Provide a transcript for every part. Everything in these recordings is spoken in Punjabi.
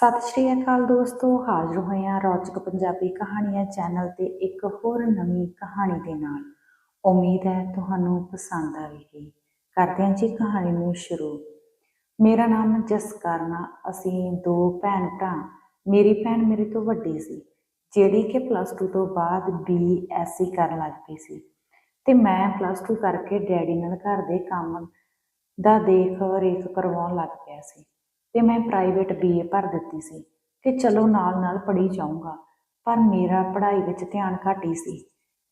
ਸਤਿ ਸ਼੍ਰੀ ਅਕਾਲ ਦੋਸਤੋ, ਹਾਜ਼ਰ ਹੋਏ ਹਾਂ ਰੌਚਕ ਪੰਜਾਬੀ ਕਹਾਣੀਆਂ ਚੈਨਲ ਤੇ ਇੱਕ ਹੋਰ ਨਵੀਂ ਕਹਾਣੀ ਦੇ ਨਾਲ। ਉਮੀਦ ਹੈ ਤੁਹਾਨੂੰ ਪਸੰਦ ਆਵੇਗੀ। ਕਰਦੇ ਹਾਂ ਜੀ ਕਹਾਣੀ ਨੂੰ ਸ਼ੁਰੂ। ਮੇਰਾ ਨਾਮ ਜਸਕਰਨਾ ਅਸੀਂ ਦੋ ਭੈਣ ਭਰਾ। ਮੇਰੀ ਭੈਣ ਮੇਰੇ ਤੋਂ ਵੱਡੀ ਸੀ, ਜਿਹੜੀ ਕਿ ਪਲੱਸ 2 ਤੋਂ ਬਾਅਦ ਬੀਐਸਸੀ ਕਰਨ ਲੱਗ ਪਈ ਸੀ। ਤੇ ਮੈਂ ਪਲੱਸ 2 ਕਰਕੇ ਡੈਡੀ ਨਾਲ ਘਰ ਦੇ ਕੰਮ ਦਾ ਦੇਖ ਰੇਖ ਕਰਵਾਉਣ ਲੱਗ ਪਿਆ ਸੀ। ਤੇ ਮੈਂ ਪ੍ਰਾਈਵੇਟ ਬੀਏ ਭਰ ਦਿੱਤੀ ਸੀ ਕਿ ਚਲੋ ਨਾਲ ਨਾਲ ਪੜ੍ਹੀ ਜਾਊਂਗਾ, ਪਰ ਮੇਰਾ ਪੜ੍ਹਾਈ ਵਿੱਚ ਧਿਆਨ ਘੱਟ ਹੀ ਸੀ।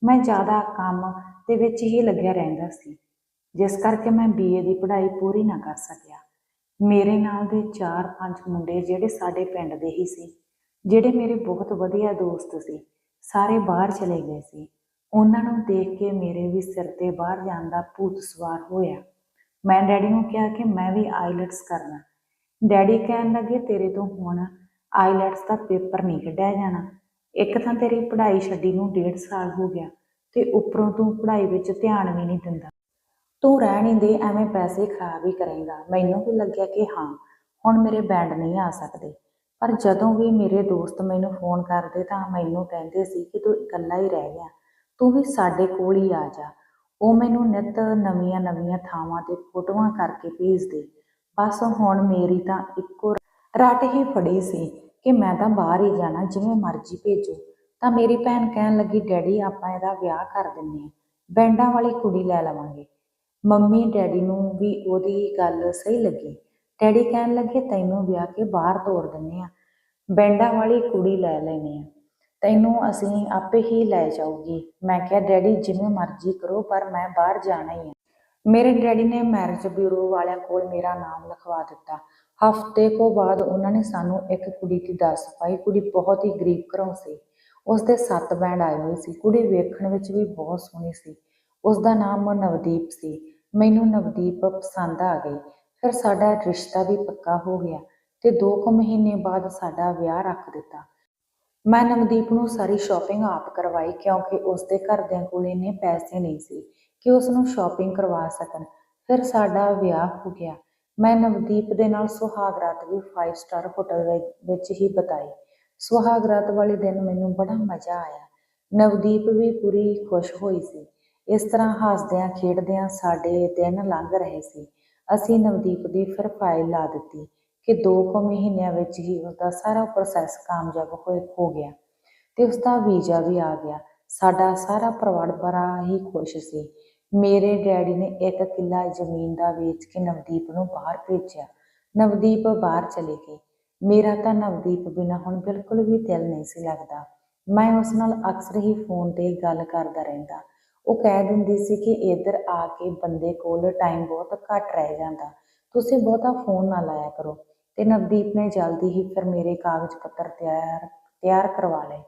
ਮੈਂ ਜ਼ਿਆਦਾ ਕੰਮ ਦੇ ਵਿੱਚ ਹੀ ਲੱਗਿਆ ਰਹਿੰਦਾ ਸੀ, ਜਿਸ ਕਰਕੇ ਮੈਂ ਬੀਏ ਦੀ ਪੜ੍ਹਾਈ ਪੂਰੀ ਨਾ ਕਰ ਸਕਿਆ। ਮੇਰੇ ਨਾਲ ਦੇ 4-5 ਮੁੰਡੇ ਜਿਹੜੇ ਸਾਡੇ ਪਿੰਡ ਦੇ ਹੀ ਸੀ, ਜਿਹੜੇ ਮੇਰੇ ਬਹੁਤ ਵਧੀਆ ਦੋਸਤ ਸੀ, ਸਾਰੇ ਬਾਹਰ ਚਲੇ ਗਏ ਸੀ। ਉਹਨਾਂ ਨੂੰ ਦੇਖ ਕੇ ਮੇਰੇ ਵੀ ਸਿਰ ਤੇ ਬਾਹਰ ਜਾਣ ਦਾ ਭੂਤ ਸਵਾਰ ਹੋਇਆ। ਮੈਂ ਡੈਡੀ ਨੂੰ ਕਿਹਾ ਕਿ ਮੈਂ ਵੀ ਆਈਲੈਟਸ ਕਰਨਾ ਡੈਡੀ ਕਹਿਣ ਲੱਗੇ, ਤੇਰੇ ਤੋਂ ਹੁਣ ਆਈਲੈਟਸ ਦਾ ਪੇਪਰ ਨਹੀਂ ਕੱਢਿਆ ਜਾਣਾ। ਇੱਕ ਤਾਂ ਤੇਰੀ ਪੜ੍ਹਾਈ ਛੱਡੀ ਨੂੰ ਡੇਢ ਸਾਲ ਹੋ ਗਿਆ ਤੇ ਉੱਪਰੋਂ ਤੂੰ ਪੜ੍ਹਾਈ ਵਿੱਚ ਧਿਆਨ ਵੀ ਨਹੀਂ ਦਿੰਦਾ। ਤੂੰ ਰਹਿ ਨਹੀਂ ਦੇ, ਐਵੇਂ ਪੈਸੇ ਖਰਾਬ ਹੀ ਕਰੇਗਾ। ਮੈਨੂੰ ਵੀ ਲੱਗਿਆ ਕਿ ਹਾਂ, ਹੁਣ ਮੇਰੇ ਬੈਂਡ ਨਹੀਂ ਆ ਸਕਦੇ। ਪਰ ਜਦੋਂ ਵੀ ਮੇਰੇ ਦੋਸਤ ਮੈਨੂੰ ਫੋਨ ਕਰਦੇ ਤਾਂ ਮੈਨੂੰ ਕਹਿੰਦੇ ਸੀ ਕਿ ਤੂੰ ਇਕੱਲਾ ਹੀ ਰਹਿ ਗਿਆ। ਤੂੰ ਵੀ ਸਾਡੇ ਕੋਲ ਹੀ ਆ ਜਾ। ਉਹ ਮੈਨੂੰ ਨਿਤ ਨਵੀਆਂ ਨਵੀਆਂ ਥਾਵਾਂ ਤੇ ਫੋਟੋਆਂ ਕਰਕੇ ਭੇਜਦੇ। ਬਸ ਹੁਣ ਮੇਰੀ ਤਾਂ ਇੱਕੋ ਰੱਟ ਹੀ ਫੜੀ ਸੀ ਕਿ ਮੈਂ ਤਾਂ ਬਾਹਰ ਹੀ ਜਾਣਾ, ਜਿਵੇਂ ਮਰਜ਼ੀ ਭੇਜੋ। ਤਾਂ ਮੇਰੀ ਭੈਣ ਕਹਿਣ ਲੱਗੀ, ਡੈਡੀ, ਆਪਾਂ ਇਹਦਾ ਵਿਆਹ ਕਰ ਦਿੰਨੇ ਆ ਬੈਂਡਾਂ ਵਾਲੀ ਕੁੜੀ ਲੈ ਲਵਾਂਗੇ। ਮੰਮੀ ਡੈਡੀ ਨੂੰ ਵੀ ਉਹਦੀ ਗੱਲ ਸਹੀ ਲੱਗੀ। ਡੈਡੀ ਕਹਿਣ ਲੱਗੇ, ਤੈਨੂੰ ਵਿਆਹ ਕੇ ਬਾਹਰ ਤੋਰ ਦਿੰਨੇ ਆ ਬੈਂਡਾਂ ਵਾਲੀ ਕੁੜੀ ਲੈ ਲੈਣੀ ਆ ਤੈਨੂੰ ਅਸੀਂ ਆਪੇ ਹੀ ਲੈ ਜਾਊਗੀ। ਮੈਂ ਕਿਹਾ, ਡੈਡੀ, ਜਿਵੇਂ ਮਰਜ਼ੀ ਕਰੋ, ਪਰ ਮੈਂ ਬਾਹਰ ਜਾਣਾ ਹੀ ਆ। ਮੇਰੇ ਡੈਡੀ ਨੇ ਮੈਰਿਜ ਬਿਊਰੋ ਵਾਲਿਆਂ ਕੋਲ ਮੇਰਾ ਨਾਮ ਲਿਖਵਾ ਦਿੱਤਾ। ਹਫ਼ਤੇ ਕੋ ਬਾਅਦ ਉਹਨਾਂ ਨੇ ਸਾਨੂੰ ਇੱਕ ਕੁੜੀ ਦੀ ਦੱਸ ਪਾਈ। ਕੁੜੀ ਬਹੁਤ ਹੀ ਗਰੀਬ ਘਰੋਂ ਸੀ। ਉਸ ਦੇ ਸੱਤ ਬੈਂਡ ਆਏ ਹੋਏ ਸੀ। ਕੁੜੀ ਵੇਖਣ ਵਿੱਚ ਵੀ ਬਹੁਤ ਸੋਹਣੀ ਸੀ। ਉਸ ਦਾ ਨਾਮ ਨਵਦੀਪ ਸੀ। ਮੈਨੂੰ ਨਵਦੀਪ ਪਸੰਦ ਆ ਗਈ। ਫਿਰ ਸਾਡਾ ਰਿਸ਼ਤਾ ਵੀ ਪੱਕਾ ਹੋ ਗਿਆ ਤੇ 2 ਕੁ ਮਹੀਨੇ ਬਾਅਦ ਸਾਡਾ ਵਿਆਹ ਰੱਖ ਦਿੱਤਾ। ਮੈਂ ਨਵਦੀਪ ਨੂੰ ਸਾਰੀ ਸ਼ਾਪਿੰਗ ਆਪ ਕਰਵਾਈ ਕਿਉਂਕਿ ਉਸ ਦੇ ਘਰਦਿਆਂ ਕੋਲ ਇੰਨੇ ਪੈਸੇ ਨਹੀਂ ਸੀ। ਕਿ ਉਸ ਨੂੰ ਸ਼ਾਪਿੰਗ ਕਰਵਾ ਸਕਣ। ਫਿਰ ਸਾਡਾ ਵਿਆਹ ਹੋ ਗਿਆ। ਮੈਂ ਨਵਦੀਪ ਦੇ ਨਾਲ ਸੁਹਾਗ ਰਾਤ ਵੀ 5 ਸਟਾਰ ਹੋਟਲ ਵਿੱਚ ਹੀ ਬਿਤਾਈ। ਸੁਹਾਗ ਰਾਤ ਵਾਲੇ ਦਿਨ ਮੈਨੂੰ ਬੜਾ ਮਜ਼ਾ ਆਇਆ। ਨਵਦੀਪ ਵੀ ਪੂਰੀ ਖੁਸ਼ ਹੋਈ ਸੀ। ਇਸ ਤਰ੍ਹਾਂ ਹੱਸਦਿਆਂ ਖੇਡਦਿਆਂ ਸਾਡੇ ਦਿਨ ਲੰਘ ਰਹੇ ਸੀ। ਅਸੀਂ ਨਵਦੀਪ ਦੀ ਫਿਰ ਫਾਈਲ ਲਾ ਦਿੱਤੀ ਕਿ 2 ਕੁ ਮਹੀਨਿਆਂ ਵਿੱਚ ਹੀ ਉਸਦਾ ਸਾਰਾ ਪ੍ਰੋਸੈਸ ਕਾਮਯਾਬ ਹੋਏ ਹੋ ਗਿਆ। ਤੇ ਉਸਦਾ ਵੀਜ਼ਾ ਵੀ ਆ ਗਿਆ। ਸਾਡਾ ਸਾਰਾ ਪਰਿਵਾਰ ਬੜਾ ਹੀ ਖੁਸ਼ ਸੀ। ਮੇਰੇ ਡੈਡੀ ਨੇ ਇੱਕ ਕਿੱਲਾ ਜ਼ਮੀਨ ਦਾ ਵੇਚ ਕੇ ਨਵਦੀਪ ਨੂੰ ਬਾਹਰ ਭੇਜਿਆ। ਨਵਦੀਪ ਬਾਹਰ ਚਲੇ ਗਈ ਮੇਰਾ ਤਾਂ ਨਵਦੀਪ ਬਿਨਾਂ ਹੁਣ ਬਿਲਕੁਲ ਵੀ ਦਿਲ ਨਹੀਂ ਸੀ ਲੱਗਦਾ। ਮੈਂ ਉਸ ਨਾਲ ਅਕਸਰ ਹੀ ਫੋਨ ਤੇ ਗੱਲ ਕਰਦਾ ਰਹਿੰਦਾ। ਉਹ ਕਹਿ ਦਿੰਦੀ ਸੀ ਕਿ ਇੱਧਰ ਆ ਕੇ ਬੰਦੇ ਕੋਲ ਟਾਈਮ ਬਹੁਤ ਘੱਟ ਰਹਿ ਜਾਂਦਾ। ਤੁਸੀਂ ਬਹੁਤਾ ਫੋਨ ਨਾ ਲਾਇਆ ਕਰੋ। ਤੇ ਨਵਦੀਪ ਨੇ ਜਲਦੀ ਹੀ ਫਿਰ ਮੇਰੇ ਕਾਗਜ਼ ਪੱਤਰ ਤਿਆਰ ਤਿਆਰ ਕਰਵਾ ਲਏ।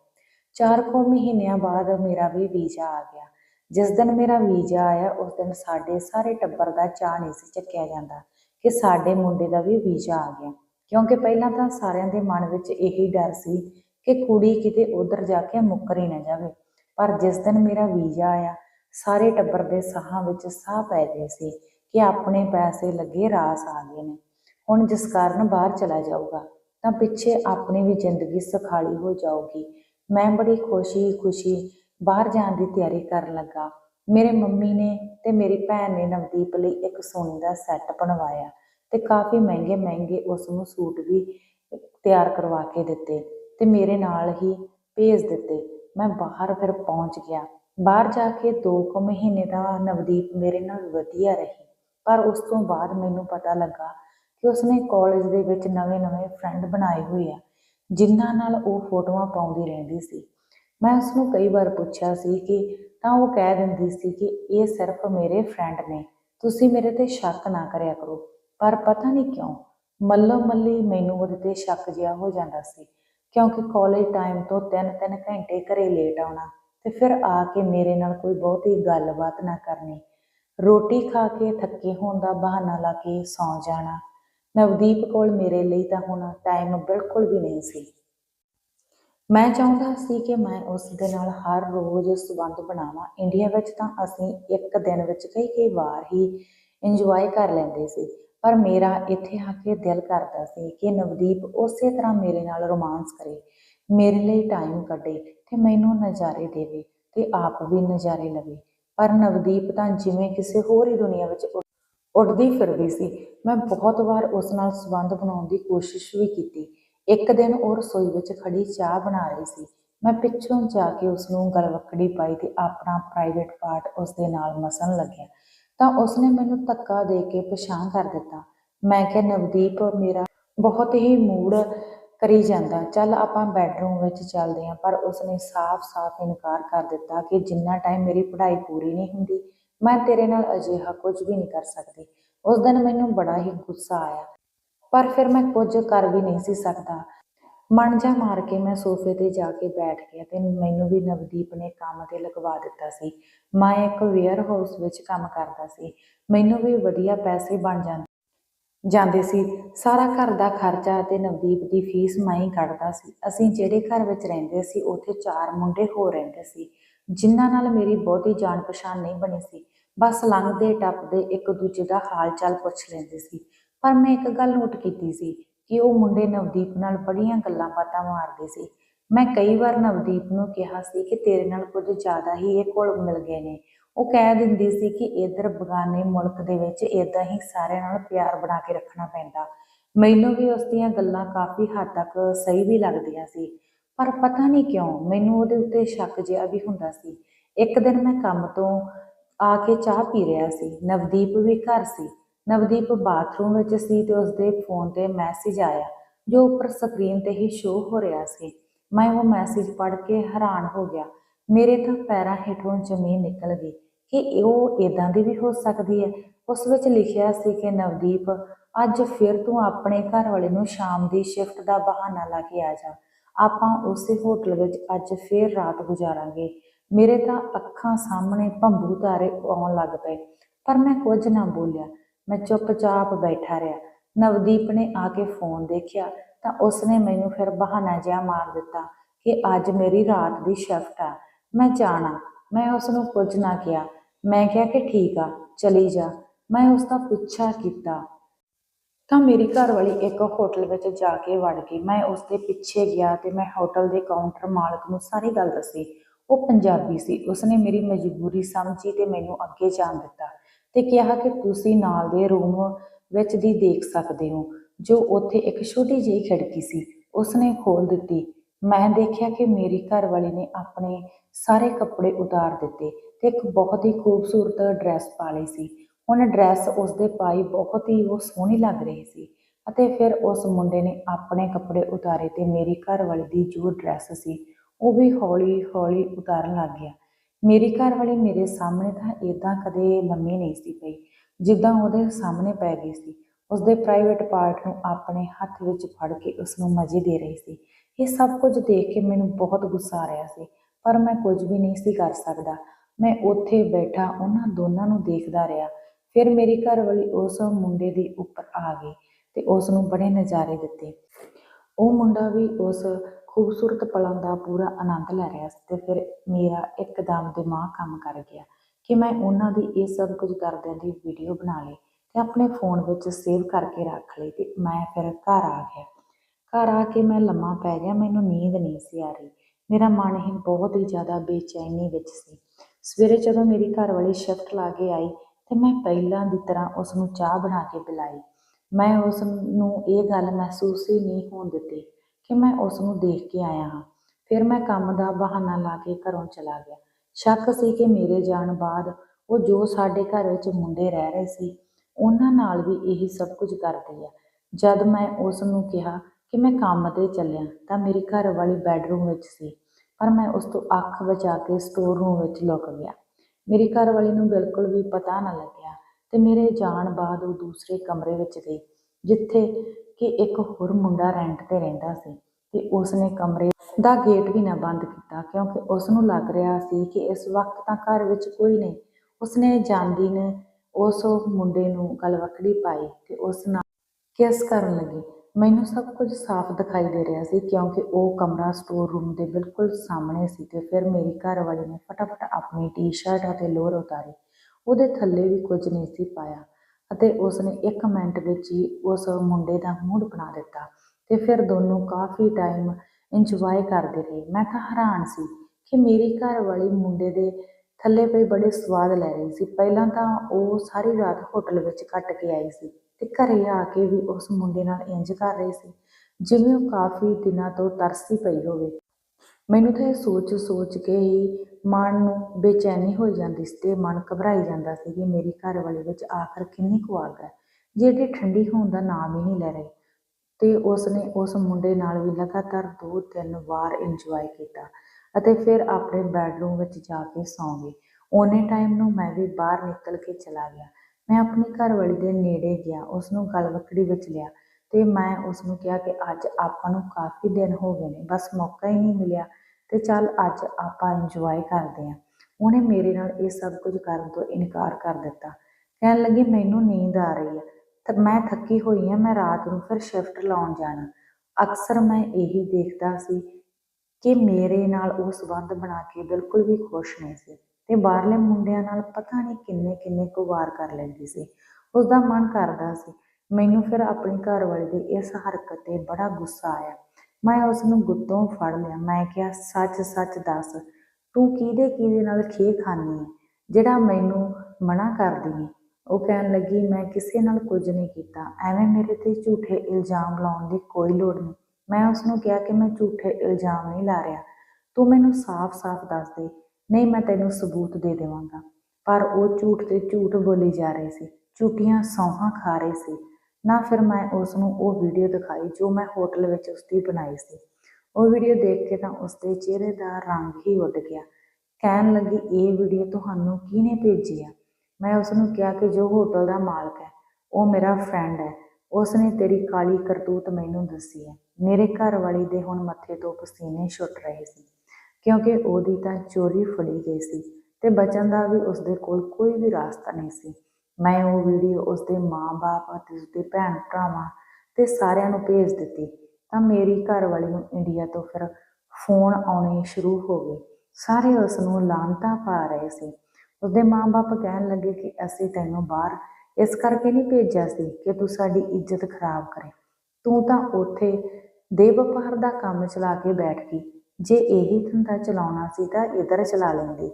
ਚਾਰ ਕੁ ਮਹੀਨਿਆਂ ਬਾਅਦ ਮੇਰਾ ਵੀ ਵੀਜ਼ਾ ਆ ਗਿਆ। ਜਿਸ ਦਿਨ ਮੇਰਾ ਵੀਜ਼ਾ ਆਇਆ, ਉਸ ਦਿਨ ਸਾਡੇ ਸਾਰੇ ਟੱਬਰ ਦਾ ਚਾਅ ਨਹੀਂ ਸੀ ਚੱਕਿਆ ਜਾਂਦਾ ਕਿ ਸਾਡੇ ਮੁੰਡੇ ਦਾ ਵੀ ਵੀਜ਼ਾ ਆ ਗਿਆ। ਕਿਉਂਕਿ ਪਹਿਲਾਂ ਤਾਂ ਸਾਰਿਆਂ ਦੇ ਮਨ ਵਿੱਚ ਇਹੀ ਡਰ ਸੀ ਕਿ ਕੁੜੀ ਕਿਤੇ ਉਧਰ ਜਾ ਕੇ ਮੁੱਕਰ ਹੀ ਨਾ ਜਾਵੇ। ਪਰ ਜਿਸ ਦਿਨ ਮੇਰਾ ਵੀਜ਼ਾ ਆਇਆ, ਸਾਰੇ ਟੱਬਰ ਦੇ ਸਾਹਾਂ ਵਿੱਚ ਸਾਹ ਪੈ ਗਏ ਸੀ ਕਿ ਆਪਣੇ ਪੈਸੇ ਲੱਗੇ ਰਾਸ ਆ ਗਏ ਨੇ। ਹੁਣ ਜਿਸ ਕਾਰਨ ਬਾਹਰ ਚਲਾ ਜਾਊਗਾ, ਤਾਂ ਪਿੱਛੇ ਆਪਣੀ ਵੀ ਜ਼ਿੰਦਗੀ ਸੁਖਾਲੀ ਹੋ ਜਾਊਗੀ। ਮੈਂ ਬੜੀ ਖੁਸ਼ੀ ਖੁਸ਼ੀ ਬਾਹਰ ਜਾਣ ਦੀ ਤਿਆਰੀ ਕਰਨ ਲੱਗਾ। ਮੇਰੇ ਮੰਮੀ ਨੇ ਤੇ ਮੇਰੀ ਭੈਣ ਨੇ ਨਵਦੀਪ ਲਈ ਇੱਕ ਸੋਨੇ ਦਾ ਸੈੱਟ ਬਣਵਾਇਆ ਤੇ ਕਾਫੀ ਮਹਿੰਗੇ ਮਹਿੰਗੇ ਉਸ ਨੂੰ ਸੂਟ ਵੀ ਤਿਆਰ ਕਰਵਾ ਕੇ ਦਿੱਤੇ ਤੇ ਮੇਰੇ ਨਾਲ ਹੀ ਭੇਜ ਦਿੱਤੇ। ਮੈਂ ਬਾਹਰ ਫਿਰ ਪਹੁੰਚ ਗਿਆ। ਬਾਹਰ ਜਾ ਕੇ 2 ਕੁ ਮਹੀਨੇ ਦਾ ਨਵਦੀਪ ਮੇਰੇ ਨਾਲ ਵਧੀਆ ਰਹੀ। ਪਰ ਉਸ ਤੋਂ ਬਾਅਦ ਮੈਨੂੰ ਪਤਾ ਲੱਗਾ ਕਿ ਉਸਨੇ ਕਾਲਜ ਦੇ ਵਿੱਚ ਨਵੇਂ-ਨਵੇਂ ਫਰੈਂਡ ਬਣਾਏ ਹੋਏ ਆ, ਜਿਨ੍ਹਾਂ ਨਾਲ ਉਹ ਫੋਟੋਆਂ ਪਾਉਂਦੀ ਰਹਿੰਦੀ ਸੀ। ਮੈਂ ਉਸ ਨੂੰ ਕਈ ਵਾਰ ਪੁੱਛਿਆ ਸੀ ਕਿ ਤਾਂ ਉਹ ਕਹਿ ਦਿੰਦੀ ਸੀ ਕਿ ਇਹ ਸਿਰਫ ਮੇਰੇ ਫਰੈਂਡ ਨੇ, ਤੁਸੀਂ ਮੇਰੇ ਤੇ ਸ਼ੱਕ ਨਾ ਕਰਿਆ ਕਰੋ। ਪਰ ਪਤਾ ਨਹੀਂ ਕਿਉਂ ਮੱਲੋ ਮੱਲੀ ਮੈਨੂੰ ਉਹਦੇ ਤੇ ਸ਼ੱਕ ਜਿਹਾ ਹੋ ਜਾਂਦਾ ਸੀ, ਕਿਉਂਕਿ ਕਾਲਜ ਟਾਈਮ ਤੋਂ 3-3 ਘੰਟੇ ਘਰੇ ਲੇਟ ਆਉਣਾ ਤੇ ਫਿਰ ਆ ਕੇ ਮੇਰੇ ਨਾਲ ਕੋਈ ਬਹੁਤੀ ਗੱਲਬਾਤ ਨਾ ਕਰਨੀ, ਰੋਟੀ ਖਾ ਕੇ ਥੱਕੇ ਹੋਣ ਦਾ ਬਹਾਨਾ ਲਾ ਕੇ ਸੌਂ ਜਾਣਾ। ਨਵਦੀਪ ਕੋਲ ਮੇਰੇ ਲਈ ਤਾਂ ਹੁਣ ਟਾਈਮ ਬਿਲਕੁਲ ਵੀ ਨਹੀਂ ਸੀ। ਮੈਂ ਚਾਹੁੰਦਾ ਸੀ ਕਿ ਮੈਂ ਉਸ ਦੇ ਨਾਲ ਹਰ ਰੋਜ਼ ਸੰਬੰਧ ਬਣਾਵਾਂ। ਇੰਡੀਆ ਵਿੱਚ ਤਾਂ ਅਸੀਂ ਇੱਕ ਦਿਨ ਵਿੱਚ ਕਈ ਕਈ ਵਾਰ ਹੀ ਇੰਜੋਏ ਕਰ ਲੈਂਦੇ ਸੀ। ਪਰ ਮੇਰਾ ਇੱਥੇ ਆ ਕੇ ਦਿਲ ਕਰਦਾ ਸੀ ਕਿ ਨਵਦੀਪ ਉਸੇ ਤਰ੍ਹਾਂ ਮੇਰੇ ਨਾਲ ਰੋਮਾਂਸ ਕਰੇ, ਮੇਰੇ ਲਈ ਟਾਈਮ ਕੱਢੇ ਤੇ ਮੈਨੂੰ ਨਜ਼ਾਰੇ ਦੇਵੇ ਤੇ ਆਪ ਵੀ ਨਜ਼ਾਰੇ ਲਵੇ। ਪਰ ਨਵਦੀਪ ਤਾਂ ਜਿਵੇਂ ਕਿਸੇ ਹੋਰ ਹੀ ਦੁਨੀਆ ਵਿੱਚ ਉੱਡਦੀ ਫਿਰਦੀ ਸੀ। ਮੈਂ ਬਹੁਤ ਵਾਰ ਉਸ ਨਾਲ ਸੰਬੰਧ ਬਣਾਉਣ ਦੀ ਕੋਸ਼ਿਸ਼ ਵੀ ਕੀਤੀ। ਇੱਕ ਦਿਨ ਉਹ ਰਸੋਈ ਵਿੱਚ ਖੜੀ ਚਾਹ ਬਣਾ ਰਹੀ ਸੀ। ਮੈਂ ਪਿੱਛੋਂ ਜਾ ਕੇ ਉਸ ਨੂੰ ਗਲਵੱਕੜੀ ਪਾਈ ਤੇ ਆਪਣਾ ਪ੍ਰਾਈਵੇਟ ਪਾਰਟ ਉਸ ਦੇ ਨਾਲ ਮਸਣ ਲੱਗਿਆ। ਤਾਂ ਉਸਨੇ ਮੈਨੂੰ ਧੱਕਾ ਦੇ ਕੇ ਪਛਾਣ ਕਰ ਦਿੱਤਾ। ਮੈਂ ਕਿਹਾ, ਨਵਦੀਪ, ਮੇਰਾ ਬਹੁਤ ਹੀ ਮੂਡ ਕਰੀ ਜਾਂਦਾ। ਚੱਲ ਆਪਾਂ ਬੈਡਰੂਮ ਵਿੱਚ ਚੱਲਦੇ ਹਾਂ ਪਰ ਉਸਨੇ ਸਾਫ਼-ਸਾਫ਼ ਇਨਕਾਰ ਕਰ ਦਿੱਤਾ ਕਿ ਜਿੰਨਾ ਟਾਈਮ ਮੇਰੀ ਪੜ੍ਹਾਈ ਪੂਰੀ ਨਹੀਂ ਹੁੰਦੀ, ਮੈਂ ਤੇਰੇ ਨਾਲ ਅਜਿਹਾ ਕੁਝ ਵੀ ਨਹੀਂ ਕਰ ਸਕਦੀ। ਉਸ ਦਿਨ ਮੈਨੂੰ ਬੜਾ ਹੀ ਗੁੱਸਾ ਆਇਆ। ਪਰ ਫਿਰ ਮੈਂ ਕੁਝ ਕਰ ਵੀ ਨਹੀਂ ਸੀ ਸਕਦਾ। ਮਨ ਜਾ ਮਾਰ ਕੇ ਮੈਂ ਸੋਫੇ ਤੇ ਜਾ ਕੇ ਬੈਠ ਗਿਆ ਤੇ ਮੈਨੂੰ ਵੀ ਨਵਦੀਪ ਨੇ ਕੰਮ ਤੇ ਲਗਵਾ ਦਿੱਤਾ ਸੀ। ਮੈਂ ਇੱਕ ਵੇਅਰ ਹਾਊਸ ਵਿੱਚ ਕੰਮ ਕਰਦਾ ਸੀ। ਮੈਨੂੰ ਵੀ ਵਧੀਆ ਪੈਸੇ ਬਣ ਜਾਂਦੇ ਜਾਂਦੇ ਸੀ। ਸਾਰਾ ਘਰ ਦਾ ਖਰਚਾ ਤੇ ਨਵਦੀਪ ਦੀ ਫੀਸ ਮੈਂ ਹੀ ਕੱਢਦਾ ਸੀ। ਅਸੀਂ ਜਿਹੜੇ ਘਰ ਵਿੱਚ ਰਹਿੰਦੇ ਸੀ, ਉੱਥੇ ਚਾਰ ਮੁੰਡੇ ਹੋਰ ਰਹਿੰਦੇ ਸੀ, ਜਿਨ੍ਹਾਂ ਨਾਲ ਮੇਰੀ ਬਹੁਤੀ ਜਾਣ ਪਛਾਣ ਨਹੀਂ ਬਣੀ ਸੀ। ਬਸ ਲੰਘਦੇ ਟੱਪਦੇ ਇੱਕ ਦੂਜੇ ਦਾ ਹਾਲ ਚਾਲ ਪੁੱਛ ਲੈਂਦੇ ਸੀ। ਪਰ ਮੈਂ ਇੱਕ ਗੱਲ ਨੋਟ ਕੀਤੀ ਸੀ ਕਿ ਉਹ ਮੁੰਡੇ ਨਵਦੀਪ ਨਾਲ ਬੜੀਆਂ ਗੱਲਾਂ ਬਾਤਾਂ ਮਾਰਦੇ ਸੀ। ਮੈਂ ਕਈ ਵਾਰ ਨਵਦੀਪ ਨੂੰ ਕਿਹਾ ਸੀ ਕਿ ਤੇਰੇ ਨਾਲ ਕੁਝ ਜ਼ਿਆਦਾ ਹੀ ਇਹ ਘੁਲ ਮਿਲ ਗਏ ਨੇ। ਉਹ ਕਹਿ ਦਿੰਦੀ ਸੀ ਕਿ ਇਧਰ ਬਗਾਨੇ ਮੁਲਕ ਦੇ ਵਿੱਚ ਇਦਾਂ ਹੀ ਸਾਰਿਆਂ ਨਾਲ ਪਿਆਰ ਬਣਾ ਕੇ ਰੱਖਣਾ ਪੈਂਦਾ। ਮੈਨੂੰ ਵੀ ਉਸ ਦੀਆਂ ਗੱਲਾਂ ਕਾਫੀ ਹੱਦ ਤੱਕ ਸਹੀ ਵੀ ਲੱਗਦੀਆਂ ਸੀ। ਪਰ ਪਤਾ ਨਹੀਂ ਕਿਉਂ ਮੈਨੂੰ ਉਹਦੇ ਉੱਤੇ ਸ਼ੱਕ ਜਿਹਾ ਵੀ ਹੁੰਦਾ ਸੀ। ਇੱਕ ਦਿਨ ਮੈਂ ਕੰਮ ਤੋਂ ਆ ਕੇ ਚਾਹ ਪੀ ਰਿਹਾ ਸੀ। ਨਵਦੀਪ ਵੀ ਘਰ ਸੀ। ਨਵਦੀਪ ਬਾਥਰੂਮ ਵਿੱਚ ਸੀ ਤੇ ਉਸਦੇ ਫੋਨ ਤੇ ਮੈਸੇਜ ਆਇਆ, ਜੋ ਉੱਪਰ ਸਕਰੀਨ ਤੇ ਹੀ ਸ਼ੋ ਹੋ ਰਿਹਾ ਸੀ। ਮੈਂ ਉਹ ਮੈਸੇਜ ਪੜ੍ਹ ਕੇ ਹੈਰਾਨ ਹੋ ਗਿਆ। ਮੇਰੇ ਤਾਂ ਪੈਰਾਂ ਹੇਠੋਂ ਜ਼ਮੀਨ ਨਿਕਲ ਗਈ। ਕਿ ਉਹ ਇਦਾਂ ਦੀ ਵੀ ਹੋ ਸਕਦੀ ਹੈ? ਉਸ ਵਿੱਚ ਲਿਖਿਆ ਸੀ ਕਿ ਨਵਦੀਪ, ਅੱਜ ਫਿਰ ਤੂੰ ਆਪਣੇ ਘਰ ਵਾਲੇ ਨੂੰ ਸ਼ਾਮ ਦੀ ਸ਼ਿਫਟ ਦਾ ਬਹਾਨਾ ਲਾ ਕੇ ਆ ਜਾ। ਆਪਾਂ ਉਸੇ ਹੋਟਲ ਵਿੱਚ ਅੱਜ ਫੇਰ ਰਾਤ ਗੁਜ਼ਾਰਾਂਗੇ। ਮੇਰੇ ਤਾਂ ਅੱਖਾਂ ਸਾਹਮਣੇ ਭੰਬੂ ਤਾਰੇ ਆਉਣ ਲੱਗ ਪਏ। ਪਰ ਮੈਂ ਕੁਝ ਨਾ ਬੋਲਿਆ। ਮੈਂ ਚੁੱਪਚਾਪ ਬੈਠਾ ਰਿਹਾ। ਨਵਦੀਪ ਨੇ ਆ ਕੇ ਫੋਨ ਦੇਖਿਆ ਤਾਂ ਉਸਨੇ ਮੈਨੂੰ ਫਿਰ ਬਹਾਨਾ ਜਿਹਾ ਮਾਰ ਦਿੱਤਾ ਕਿ ਅੱਜ ਮੇਰੀ ਰਾਤ ਦੀ ਸ਼ਿਫਟ ਆ। ਮੈਂ ਜਾਣਾ। ਮੈਂ ਉਸ ਨੂੰ ਕੁਝ ਨਾ ਕਿਹਾ। ਮੈਂ ਕਿਹਾ ਕਿ ਠੀਕ ਆ, ਚਲੀ ਜਾ। ਮੈਂ ਉਸ ਦਾ ਪੁੱਛਾ ਕੀਤਾ। ਤਾਂ ਮੇਰੀ ਘਰ ਵਾਲੀ ਇੱਕ ਹੋਟਲ ਵਿੱਚ ਜਾ ਕੇ ਵੜ ਗਈ। ਮੈਂ ਉਸ ਦੇ ਪਿੱਛੇ ਗਿਆ ਤੇ ਮੈਂ ਹੋਟਲ ਦੇ ਕਾਊਂਟਰ ਮਾਲਕ ਨੂੰ ਸਾਰੀ ਗੱਲ ਦੱਸੀ। ਉਹ ਪੰਜਾਬੀ ਸੀ। ਉਸਨੇ ਮੇਰੀ ਮਜਬੂਰੀ ਸਮਝੀ ਤੇ ਮੈਨੂੰ ਅੱਗੇ ਜਾਣ ਦਿੱਤਾ। ਤੇ ਕਿਹਾ ਕਿ ਤੁਸੀਂ ਨਾਲ ਦੇ ਰੂਮ ਵਿੱਚ ਦੀ ਦੇਖ ਸਕਦੇ ਹੋ। ਜੋ ਉੱਥੇ ਇੱਕ ਛੋਟੀ ਜਿਹੀ ਖਿੜਕੀ ਸੀ, ਉਸਨੇ ਖੋਲ ਦਿੱਤੀ। ਮੈਂ ਦੇਖਿਆ ਕਿ ਮੇਰੀ ਘਰਵਾਲੀ ਨੇ ਆਪਣੇ ਸਾਰੇ ਕੱਪੜੇ ਉਤਾਰ ਦਿੱਤੇ ਤੇ ਇੱਕ ਬਹੁਤ ਹੀ ਖੂਬਸੂਰਤ ਡਰੈਸ ਪਾ ਲਈ ਸੀ। ਹੁਣ ਡਰੈਸ ਉਸਦੇ ਪਾਈ ਬਹੁਤ ਹੀ ਉਹ ਸੋਹਣੀ ਲੱਗ ਰਹੀ ਸੀ ਅਤੇ ਫਿਰ ਉਸ ਮੁੰਡੇ ਨੇ ਆਪਣੇ ਕੱਪੜੇ ਉਤਾਰੇ ਤੇ ਮੇਰੀ ਘਰਵਾਲੀ ਦੀ ਜੋ ਡਰੈਸ ਸੀ, ਉਹ ਵੀ ਹੌਲੀ ਹੌਲੀ ਉਤਾਰਨ ਲੱਗ ਗਿਆ। ਮੇਰੀ ਘਰ ਵਾਲੀ ਮੇਰੇ ਸਾਹਮਣੇ ਤਾਂ ਇਦਾਂ ਕਦੇ ਲੰਮੀ ਨਹੀਂ ਸੀ ਪਈ, ਜਿੱਦਾਂ ਉਹਦੇ ਸਾਹਮਣੇ ਪੈ ਗਈ ਸੀ। ਉਸਦੇ ਪ੍ਰਾਈਵੇਟ ਪਾਰਟ ਨੂੰ ਆਪਣੇ ਹੱਥ ਵਿੱਚ ਫੜ ਕੇ ਉਸ ਨੂੰ ਮਜ਼ੇ ਦੇ ਰਹੀ ਸੀ। ਇਹ ਸਭ ਕੁਝ ਦੇਖ ਕੇ ਮੈਨੂੰ ਬਹੁਤ ਗੁੱਸਾ ਆ ਰਿਹਾ ਸੀ, ਪਰ ਮੈਂ ਕੁਝ ਵੀ ਨਹੀਂ ਸੀ ਕਰ ਸਕਦਾ। ਮੈਂ ਉੱਥੇ ਬੈਠਾ, ਉਹਨਾਂ ਦੋਨਾਂ ਨੂੰ ਦੇਖਦਾ ਰਿਹਾ। ਫਿਰ ਮੇਰੀ ਘਰ ਵਾਲੀ ਉਸ ਮੁੰਡੇ ਦੇ ਉੱਪਰ ਆ ਗਈ ਤੇ ਉਸ ਨੂੰ ਬੜੇ ਨਜ਼ਾਰੇ ਦਿੱਤੇ। ਉਹ ਮੁੰਡਾ ਵੀ ਉਸ ਖੂਬਸੂਰਤ ਪਲਾਂ ਦਾ ਪੂਰਾ ਆਨੰਦ ਲੈ ਰਿਹਾ ਸੀ ਤੇ ਫਿਰ ਮੇਰਾ ਇੱਕਦਮ ਦਿਮਾਗ ਕੰਮ ਕਰ ਗਿਆ ਕਿ ਮੈਂ ਉਹਨਾਂ ਦੀ ਇਹ ਸਭ ਕੁਝ ਕਰਦਿਆਂ ਦੀ ਵੀਡੀਓ ਬਣਾ ਲਈ ਤੇ ਆਪਣੇ ਫੋਨ ਵਿੱਚ ਸੇਵ ਕਰਕੇ ਰੱਖ ਲਈ ਤੇ ਮੈਂ ਫਿਰ ਘਰ ਆ ਗਿਆ। ਘਰ ਆ ਕੇ ਮੈਂ ਲੰਮਾ ਪੈ ਗਿਆ, ਮੈਨੂੰ ਨੀਂਦ ਨਹੀਂ ਸੀ ਆ ਰਹੀ। ਮੇਰਾ ਮਨ ਹੀ ਬਹੁਤ ਹੀ ਜ਼ਿਆਦਾ ਬੇਚੈਨੀ ਵਿੱਚ ਸੀ। ਸਵੇਰੇ ਜਦੋਂ ਮੇਰੀ ਘਰ ਵਾਲੀ ਸ਼ਿਫਟ ਲਾ ਕੇ ਆਈ ਤੇ ਮੈਂ ਪਹਿਲਾਂ ਦੀ ਤਰ੍ਹਾਂ ਉਸ ਨੂੰ ਚਾਹ ਬਣਾ ਕੇ ਪਿਲਾਈ। ਮੈਂ ਉਸ ਨੂੰ ਇਹ ਗੱਲ ਮਹਿਸੂਸ ਹੀ ਨਹੀਂ ਹੋਣ ਦਿੱਤੀ ਕਿ ਮੈਂ ਉਸ ਨੂੰ ਦੇਖ ਕੇ ਆਇਆ ਹਾਂ। ਫਿਰ ਮੈਂ ਕੰਮ ਦਾ ਬਹਾਨਾ ਲਾ ਕੇ ਘਰੋਂ ਚਲਾ ਗਿਆ। ਸ਼ੱਕ ਸੀ ਕਿ ਮੇਰੇ ਜਾਣ ਬਾਅਦ ਉਹ ਜੋ ਸਾਡੇ ਘਰ ਵਿੱਚ ਮੁੰਡੇ ਰਹਿ ਰਹੇ ਸੀ, ਉਹਨਾਂ ਨਾਲ ਵੀ ਇਹੀ ਸਭ ਕੁਝ ਕਰਦੀ ਆ। ਜਦ ਮੈਂ ਉਸ ਨੂੰ ਕਿਹਾ ਕਿ ਮੈਂ ਕੰਮ ਤੇ ਚੱਲਿਆ, ਤਾਂ ਮੇਰੀ ਘਰ ਵਾਲੀ ਬੈੱਡਰੂਮ ਵਿੱਚ ਸੀ, ਪਰ ਮੈਂ ਉਸ ਤੋਂ ਅੱਖ ਬਚਾ ਕੇ ਸਟੋਰ ਰੂਮ ਵਿੱਚ ਲੁਕ ਗਿਆ। ਮੇਰੀ ਘਰ ਵਾਲੀ ਨੂੰ ਬਿਲਕੁਲ ਵੀ ਪਤਾ ਨਾ ਲੱਗਿਆ ਤੇ ਮੇਰੇ ਜਾਣ ਬਾਅਦ ਉਹ ਦੂਸਰੇ ਕਮਰੇ ਵਿੱਚ ਗਈ, ਜਿੱਥੇ ਕਿ ਇੱਕ ਹੋਰ ਮੁੰਡਾ ਰੈਂਟ ਤੇ ਰਹਿੰਦਾ ਸੀ ਤੇ ਉਸ ਨੇ ਕਮਰੇ ਦਾ ਗੇਟ ਵੀ ਨਾ ਬੰਦ ਕੀਤਾ ਕਿਉਂਕਿ ਉਸ ਨੂੰ ਲੱਗ ਰਿਹਾ ਸੀ ਕਿ ਇਸ ਵਕਤ ਤਾਂ ਘਰ ਵਿੱਚ ਕੋਈ ਨਹੀਂ। ਉਸਨੇ ਜਾਂਦੀ ਨੇ ਉਸ ਮੁੰਡੇ ਨੂੰ ਗਲਵਕੜੀ ਪਾਈ ਤੇ ਉਸ ਨਾਲ ਕਿਸ ਕਰਨ ਲੱਗੀ। ਮੈਨੂੰ ਸਭ ਕੁਝ ਸਾਫ਼ ਦਿਖਾਈ ਦੇ ਰਿਹਾ ਸੀ ਕਿਉਂਕਿ ਉਹ ਕਮਰਾ ਸਟੋਰ ਰੂਮ ਦੇ ਬਿਲਕੁਲ ਸਾਹਮਣੇ ਸੀ ਤੇ ਫਿਰ ਮੇਰੀ ਘਰ ਵਾਲੀ ਨੇ ਫਟਾਫਟ ਆਪਣੀ ਟੀ-ਸ਼ਰਟ ਅਤੇ ਲੋਅਰ ਉਤਾਰੀ। ਉਹਦੇ ਥੱਲੇ ਵੀ ਕੁਝ ਨਹੀਂ ਸੀ ਪਾਇਆ। ਅਤੇ ਉਸਨੇ ਇੱਕ ਮਿੰਟ ਵਿੱਚ ਹੀ ਉਸ ਮੁੰਡੇ ਦਾ ਮੂਡ ਬਣਾ ਦਿੱਤਾ ਤੇ ਫਿਰ ਦੋਨੋਂ ਕਾਫੀ ਟਾਈਮ ਇੰਜੋਏ ਕਰਦੇ ਰਹੇ। ਮੈਂ ਤਾਂ ਹੈਰਾਨ ਸੀ ਕਿ ਮੇਰੀ ਘਰ ਵਾਲੀ ਮੁੰਡੇ ਦੇ ਥੱਲੇ ਪਈ ਬੜੇ ਸਵਾਦ ਲੈ ਰਹੀ ਸੀ। ਪਹਿਲਾਂ ਤਾਂ ਉਹ ਸਾਰੀ ਰਾਤ ਹੋਟਲ ਵਿੱਚ ਕੱਟ ਕੇ ਆਈ ਸੀ ਤੇ ਘਰੇ ਆ ਕੇ ਵੀ ਉਸ ਮੁੰਡੇ ਨਾਲ ਇੰਜ ਕਰ ਰਹੀ ਸੀ, ਜਿਵੇਂ ਉਹ ਕਾਫੀ ਦਿਨਾਂ ਤੋਂ ਤਰਸੀ ਪਈ ਹੋਵੇ। ਮੈਨੂੰ ਤਾਂ ਇਹ ਸੋਚ ਸੋਚ ਕੇ ਹੀ ਮਨ ਨੂੰ ਬੇਚੈਨੀ ਹੋਈ ਜਾਂਦੀ ਸੀ ਤੇ ਮਨ ਘਬਰਾਈ ਜਾਂਦਾ ਸੀ ਕਿ ਮੇਰੀ ਘਰ ਵਾਲੀ ਵਿੱਚ ਆਖਰ ਕਿੰਨੀ ਕੁ ਅੱਗ ਹੈ। ਜਿਹੜੀ ਠੰਡੀ ਹੋਣ ਦਾ ਨਾਮ ਹੀ ਨਹੀਂ ਲੈ ਰਹੀ। ਤੇ ਉਸਨੇ ਉਸ ਮੁੰਡੇ ਨਾਲ ਵੀ ਲਗਾਤਾਰ ਦੋ ਤਿੰਨ ਵਾਰ ਇੰਜੋਏ ਕੀਤਾ ਅਤੇ ਫਿਰ ਆਪਣੇ ਬੈੱਡਰੂਮ ਵਿੱਚ ਜਾ ਕੇ ਸੌਂ ਗਈ। ਉਹਨੇ ਟਾਈਮ ਨੂੰ ਮੈਂ ਵੀ ਬਾਹਰ ਨਿਕਲ ਕੇ ਚਲਾ ਗਿਆ। ਮੈਂ ਆਪਣੀ ਘਰਵਾਲੀ ਦੇ ਨੇੜੇ ਗਿਆ ਉਸ ਨੂੰ ਗਲਵੱਕੜੀ ਵਿੱਚ ਲਿਆ ਤੇ ਮੈਂ ਉਸ ਨੂੰ ਕਿਹਾ ਕਿ ਅੱਜ ਆਪਾਂ ਨੂੰ ਕਾਫੀ ਦਿਨ ਹੋ ਗਏ ਨੇ, ਬਸ ਮੌਕਾ ਹੀ ਨਹੀਂ ਮਿਲਿਆ। ਤੇ ਚੱਲ ਅੱਜ ਆਪਾਂ ਇੰਜੋਏ ਕਰਦੇ ਹਾਂ। ਉਹਨੇ ਮੇਰੇ ਨਾਲ ਇਹ ਸਭ ਕੁਝ ਕਰਨ ਤੋਂ ਇਨਕਾਰ ਕਰ ਦਿੱਤਾ। ਕਹਿਣ ਲੱਗੀ, ਮੈਨੂੰ ਨੀਂਦ ਆ ਰਹੀ ਹੈ। ਤੇ ਮੈਂ ਥੱਕੀ ਹੋਈ ਹਾਂ, ਮੈਂ ਰਾਤ ਨੂੰ ਫਿਰ ਸ਼ਿਫਟ ਲਾਉਣ ਜਾਣਾ। ਅਕਸਰ ਮੈਂ ਇਹੀ ਦੇਖਦਾ ਸੀ ਕਿ ਮੇਰੇ ਨਾਲ ਉਹ ਸੰਬੰਧ ਬਣਾ ਕੇ ਬਿਲਕੁਲ ਵੀ ਖੁਸ਼ ਨਹੀਂ ਸੀ ਤੇ ਬਾਹਰਲੇ ਮੁੰਡਿਆਂ ਨਾਲ ਪਤਾ ਨਹੀਂ ਕਿੰਨੇ ਕਿੰਨੇ ਕੁ ਵਾਰ ਕਰ ਲੈਂਦੀ ਸੀ। ਉਸ ਦਾ ਮਨ ਕਰਦਾ ਸੀ, ਮੈਨੂੰ ਫਿਰ ਆਪਣੀ ਘਰ ਵਾਲੀ ਦੀ ਇਸ ਹਰਕਤ ਤੇ ਬੜਾ ਗੁੱਸਾ ਆਇਆ। ਮੈਂ ਉਸ ਨੂੰ ਗੁੱਤੋਂ ਫੜ ਲਿਆ। ਮੈਂ ਕਿਹਾ, ਸੱਚ ਸੱਚ ਦੱਸ, ਤੂੰ ਕਿਹਦੇ ਕਿਹਦੇ ਨਾਲ ਖੇ ਖਾਨੀ ਹੈ ਜਿਹੜਾ ਮੈਨੂੰ ਮਨਾ ਕਰਦੀ ਹੈ ਉਹ ਕਹਿਣ ਲੱਗੀ, ਮੈਂ ਕਿਸੇ ਨਾਲ ਕੁਝ ਨਹੀਂ ਕੀਤਾ। ਐਵੇਂ ਮੇਰੇ ਤੇ ਝੂਠੇ ਇਲਜ਼ਾਮ ਲਾਉਣ ਦੀ ਕੋਈ ਲੋੜ ਨਹੀਂ। ਮੈਂ ਉਸ ਨੂੰ ਕਿਹਾ ਕਿ ਮੈਂ ਝੂਠੇ ਇਲਜ਼ਾਮ ਨਹੀਂ ਲਾ ਰਿਹਾ। ਤੂੰ ਮੈਨੂੰ ਸਾਫ਼-ਸਾਫ਼ ਦੱਸ ਦੇ। ਨਹੀਂ, ਮੈਂ ਤੈਨੂੰ ਸਬੂਤ ਦੇ ਦੇਵਾਂਗਾ। ਪਰ ਉਹ ਝੂਠ ਤੇ ਝੂਠ ਬੋਲੀ ਜਾ ਰਹੀ ਸੀ। ਝੂਠੀਆਂ ਸੌਹਾਂ ਖਾ ਰਹੀ ਸੀ। ਨਾ ਫਿਰ ਮੈਂ ਉਸ ਨੂੰ ਉਹ ਵੀਡੀਓ ਦਿਖਾਈ ਜੋ ਮੈਂ ਹੋਟਲ ਵਿੱਚ ਉਸਦੀ ਬਣਾਈ ਸੀ। ਉਹ ਵੀਡੀਓ ਦੇਖ ਕੇ ਤਾਂ ਉਸਦੇ ਚਿਹਰੇ ਦਾ ਰੰਗ ਹੀ ਉੱਡ ਗਿਆ। ਕਹਿਣ ਲੱਗੀ, ਇਹ ਵੀਡੀਓ ਤੁਹਾਨੂੰ ਕਿਹਨੇ ਭੇਜੀ ਆ? ਮੈਂ ਉਸ ਨੂੰ ਕਿਹਾ ਕਿ ਜੋ ਹੋਟਲ ਦਾ ਮਾਲਕ ਹੈ, ਉਹ ਮੇਰਾ ਫਰੈਂਡ ਹੈ। ਉਸ ਨੇ ਤੇਰੀ ਕਾਲੀ ਕਰਤੂਤ ਮੈਨੂੰ ਦੱਸੀ ਹੈ। ਮੇਰੇ ਘਰ ਵਾਲੀ ਦੇ ਹੁਣ ਮੱਥੇ ਤੋਂ ਪਸੀਨੇ ਛੁੱਟ ਰਹੇ ਸੀ, ਕਿਉਂਕਿ ਉਹਦੀ ਤਾਂ ਚੋਰੀ ਫੜੀ ਗਈ ਸੀ ਤੇ ਬਚਣ ਦਾ ਵੀ ਉਸਦੇ ਕੋਲ ਕੋਈ ਵੀ ਰਾਸਤਾ ਨਹੀਂ ਸੀ। ਮੈਂ ਉਹ ਵੀਡੀਓ ਉਸਦੇ ਮਾਂ-ਬਾਪ ਅਤੇ ਉਸਦੇ ਭੈਣ ਭਰਾਵਾਂ ਤੇ ਸਾਰਿਆਂ ਨੂੰ ਭੇਜ ਦਿੱਤੀ ਤਾਂ ਮੇਰੀ ਘਰ ਵਾਲੀ ਨੂੰ ਇੰਡੀਆ ਤੋਂ ਫਿਰ ਫੋਨ ਆਉਣੇ ਸ਼ੁਰੂ ਹੋ ਗਏ। ਸਾਰੇ ਉਸ ਨੂੰ ਲਾਂਤਾਂ ਪਾ ਰਹੇ ਸੀ। ਉਸਦੇ ਮਾਂ-ਬਾਪ ਕਹਿਣ ਲੱਗੇ ਕਿ ਅਸੀਂ ਤੈਨੂੰ ਬਾਹਰ ਇਸ ਕਰਕੇ ਨਹੀਂ ਭੇਜਿਆ ਸੀ ਕਿ ਤੂੰ ਸਾਡੀ ਇੱਜ਼ਤ ਖਰਾਬ ਕਰੇ। ਤੂੰ ਤਾਂ ਉੱਥੇ ਦੇ ਵਪਾਰ ਦਾ ਕੰਮ ਚਲਾ ਕੇ ਬੈਠ ਗਈ। ਜੇ ਇਹੀ ਧੰਦਾ ਚਲਾਉਣਾ ਸੀ ਤਾਂ ਇੱਧਰ ਚਲਾ ਲੈਂਦੀ।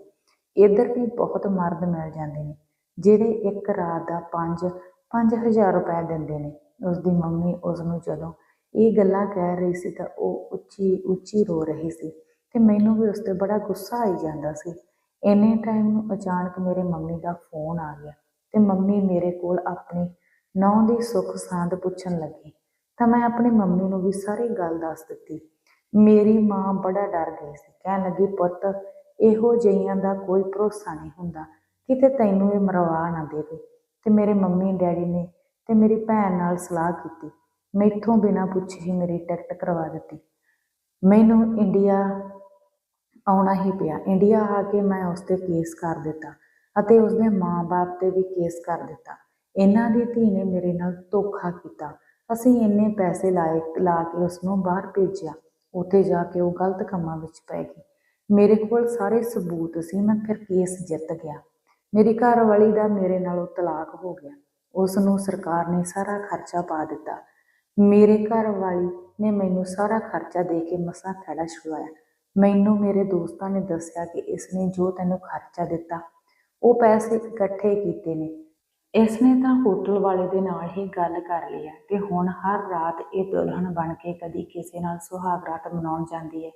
ਇੱਧਰ ਵੀ ਬਹੁਤ ਮਰਦ ਮਿਲ ਜਾਂਦੇ ਨੇ। ਜਿਹੜੇ ਇੱਕ ਰਾਤ ਦਾ 5 5000 ਰੁਪਏ ਦਿੰਦੇ ਨੇ ਉਸ ਦੀ ਮੰਮੀ ਉਸ ਨੂੰ ਜਦੋਂ ਇਹ ਗੱਲਾਂ ਕਹਿ ਰਹੀ ਸੀ ਤਾਂ ਉਹ ਉੱਚੀ ਉੱਚੀ ਰੋ ਰਹੀ ਸੀ ਤੇ ਮੈਨੂੰ ਵੀ ਉਸ ਤੇ ਬੜਾ ਗੁੱਸਾ ਆਈ ਜਾਂਦਾ ਸੀ। ਇੰਨੇ ਟਾਈਮ ਨੂੰ ਅਚਾਨਕ ਮੇਰੇ ਮੰਮੀ ਦਾ ਫੋਨ ਆ ਗਿਆ ਤੇ ਮੰਮੀ ਮੇਰੇ ਕੋਲ ਆਪਣੀ ਨੌਂ ਦੀ ਸੁੱਖ ਸਾਂਦ ਪੁੱਛਣ ਲੱਗੀ। ਤਾਂ ਮੈਂ ਆਪਣੀ ਮੰਮੀ ਨੂੰ ਵੀ ਸਾਰੀ ਗੱਲ ਦੱਸ ਦਿੱਤੀ। ਮੇਰੀ ਮਾਂ ਬੜਾ ਡਰ ਗਈ ਸੀ, ਕਹਿਣ ਲੱਗੀ, ਪੁੱਤ, ਇਹੋ ਜਿਹੀਆਂ ਦਾ ਕੋਈ ਭਰੋਸਾ ਨਹੀਂ ਹੁੰਦਾ। ਕਿਤੇ ਤੈਨੂੰ ਇਹ ਮਰਵਾ ਨਾ ਦੇਵੇ। ਤੇ ਮੇਰੇ ਮੰਮੀ ਡੈਡੀ ਨੇ ਤੇ ਮੇਰੀ ਭੈਣ ਨਾਲ ਸਲਾਹ ਕੀਤੀ। ਮੈਥੋਂ ਬਿਨਾਂ ਪੁੱਛੇ ਹੀ ਮੇਰੀ ਟਿਕਟ ਕਰਵਾ ਦਿੱਤੀ। ਮੈਨੂੰ ਇੰਡੀਆ ਆਉਣਾ ਹੀ ਪਿਆ। ਇੰਡੀਆ ਆ ਕੇ ਮੈਂ ਉਸ ਤੇ ਕੇਸ ਕਰ ਦਿੱਤਾ ਅਤੇ ਉਸਦੇ ਮਾਂ-ਬਾਪ ਤੇ ਵੀ ਕੇਸ ਕਰ ਦਿੱਤਾ। ਇਹਨਾਂ ਦੀ ਧੀ ਨੇ ਮੇਰੇ ਨਾਲ ਧੋਖਾ ਕੀਤਾ। ਅਸੀਂ ਇੰਨੇ ਪੈਸੇ ਲਾਏ, ਲਾ ਕੇ ਉਸ ਨੂੰ ਬਾਹਰ ਭੇਜਿਆ। ਉੱਥੇ ਜਾ ਕੇ ਉਹ ਗਲਤ ਕੰਮਾਂ ਵਿੱਚ ਪੈ ਗਈ। ਮੇਰੇ ਕੋਲ ਸਾਰੇ ਸਬੂਤ ਸੀ। ਮੈਂ ਫਿਰ ਕੇਸ ਜਿੱਤ ਗਿਆ। ਮੇਰੀ ਘਰ ਵਾਲੀ ਦਾ ਮੇਰੇ ਨਾਲੋਂ ਤਲਾਕ ਹੋ ਗਿਆ। ਉਸ ਨੂੰ ਸਰਕਾਰ ਨੇ ਸਾਰਾ ਖਰਚਾ ਪਾ ਦਿੱਤਾ। ਮੇਰੇ ਘਰ ਵਾਲੀ ਨੇ ਮੈਨੂੰ ਸਾਰਾ ਖਰਚਾ ਦੇ ਕੇ ਮਸਾਂ ਖੜਾ ਛੁਡਵਾਇਆ। ਮੈਨੂੰ ਮੇਰੇ ਦੋਸਤਾਂ ਨੇ ਦੱਸਿਆ ਕਿ ਇਸ ਨੇ ਜੋ ਤੈਨੂੰ ਖਰਚਾ ਦਿੱਤਾ, ਉਹ ਪੈਸੇ ਇਕੱਠੇ ਕੀਤੇ ਨੇ। ਇਸ ਨੇ ਤਾਂ ਹੋਟਲ ਵਾਲੇ ਦੇ ਨਾਲ ਹੀ ਗੱਲ ਕਰ ਲਈ ਹੈ ਤੇ ਹੁਣ ਹਰ ਰਾਤ ਇਹ ਦੁਲਹਨ ਬਣ ਕੇ ਕਦੀ ਕਿਸੇ ਨਾਲ ਸੁਹਾਗ ਰਾਤ ਮਨਾਉਣ ਜਾਂਦੀ ਹੈ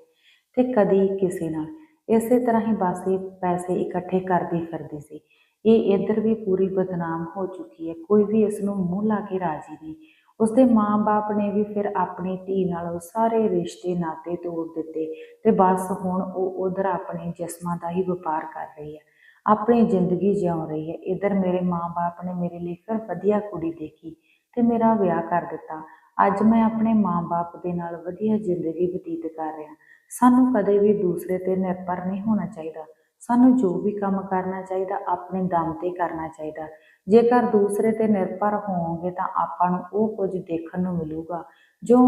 ਤੇ ਕਦੀ ਕਿਸੇ ਨਾਲ। ਇਸੇ ਤਰ੍ਹਾਂ ਹੀ ਬਸ ਇਹ ਪੈਸੇ ਇਕੱਠੇ ਕਰਦੀ ਫਿਰਦੀ ਸੀ। ਇਹ ਇੱਧਰ ਵੀ ਪੂਰੀ ਬਦਨਾਮ ਹੋ ਚੁੱਕੀ ਹੈ। ਕੋਈ ਵੀ ਇਸ ਨੂੰ ਮੂੰਹ ਲਾ ਕੇ ਰਾਜੀ ਨਹੀਂ। ਉਸਦੇ ਮਾਂ-ਬਾਪ ਨੇ ਵੀ ਫਿਰ ਆਪਣੀ ਧੀ ਨਾਲ ਉਹ ਸਾਰੇ ਰਿਸ਼ਤੇ ਨਾਤੇ ਤੋੜ ਦਿੱਤੇ ਤੇ ਬਸ ਹੁਣ ਉਹ ਉਧਰ ਆਪਣੇ ਜਿਸਮਾਂ ਦਾ ਹੀ ਵਪਾਰ ਕਰ ਰਹੀ ਹੈ। ਆਪਣੀ ਜ਼ਿੰਦਗੀ ਜਿਉ ਰਹੀ ਹੈ। ਇਧਰ ਮੇਰੇ ਮਾਂ-ਬਾਪ ਨੇ ਮੇਰੇ ਲਈ ਫਿਰ ਵਧੀਆ ਕੁੜੀ ਦੇਖੀ ਤੇ ਮੇਰਾ ਵਿਆਹ ਕਰ ਦਿੱਤਾ। ਅੱਜ ਮੈਂ ਆਪਣੇ ਮਾਂ-ਬਾਪ ਦੇ ਨਾਲ ਵਧੀਆ ਜ਼ਿੰਦਗੀ ਬਤੀਤ ਕਰ ਰਿਹਾ। ਸਾਨੂੰ ਕਦੇ ਵੀ ਦੂਸਰੇ ਤੇ ਨਿਰਭਰ ਨਹੀਂ ਹੋਣਾ ਚਾਹੀਦਾ। ਸਾਨੂੰ ਜੋ ਵੀ ਕੰਮ ਕਰਨਾ ਚਾਹੀਦਾ, ਆਪਣੇ ਦਮ ਤੇ ਕਰਨਾ ਚਾਹੀਦਾ। ਜੇਕਰ ਦੂਸਰੇ ਤੇ ਨਿਰਭਰ ਹੋਵਾਂਗੇ ਤਾਂ ਆਪਾਂ ਨੂੰ ਉਹ ਕੁਝ ਦੇਖਣ ਨੂੰ ਮਿਲੂਗਾ, ਜੋ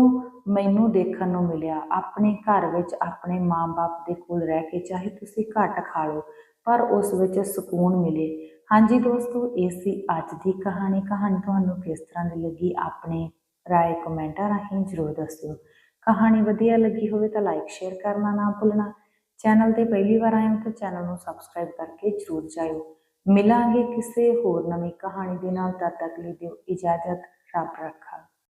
ਮੈਨੂੰ ਦੇਖਣ ਨੂੰ ਮਿਲਿਆ। ਆਪਣੇ ਘਰ ਵਿੱਚ ਆਪਣੇ ਮਾਂ-ਬਾਪ ਦੇ ਕੋਲ ਰਹਿ ਕੇ ਚਾਹੇ ਤੁਸੀਂ ਘੱਟ ਖਾ ਲਓ, ਪਰ ਉਸ ਵਿੱਚ ਸਕੂਨ ਮਿਲੇ। ਹਾਂਜੀ ਦੋਸਤੋ, ਇਹ ਸੀ ਅੱਜ ਦੀ ਕਹਾਣੀ। ਕਹਾਣੀ ਤੁਹਾਨੂੰ ਕਿਸ ਤਰ੍ਹਾਂ ਦੀ ਲੱਗੀ, ਆਪਣੇ ਰਾਏ ਕਮੈਂਟਾਂ ਰਾਹੀਂ ਜ਼ਰੂਰ ਦੱਸਿਓ। ਕਹਾਣੀ ਵਧੀਆ ਲੱਗੀ ਹੋਵੇ ਤਾਂ ਲਾਈਕ ਸ਼ੇਅਰ ਕਰਨਾ ਨਾ ਭੁੱਲਣਾ। ਚੈਨਲ ਤੇ ਪਹਿਲੀ ਵਾਰ ਆਏ ਹੋ ਤਾਂ ਚੈਨਲ ਨੂੰ ਸਬਸਕ੍ਰਾਈਬ ਕਰਕੇ ਜ਼ਰੂਰ ਜਾਇਓ। ਮਿਲਾਂਗੇ ਕਿਸੇ ਹੋਰ ਨਵੀਂ ਕਹਾਣੀ ਦੇ ਨਾਲ। ਤਦ ਤੱਕ ਲਈ ਦਿਓ ਇਜਾਜ਼ਤ। ਰੱਬ ਰੱਖਾ।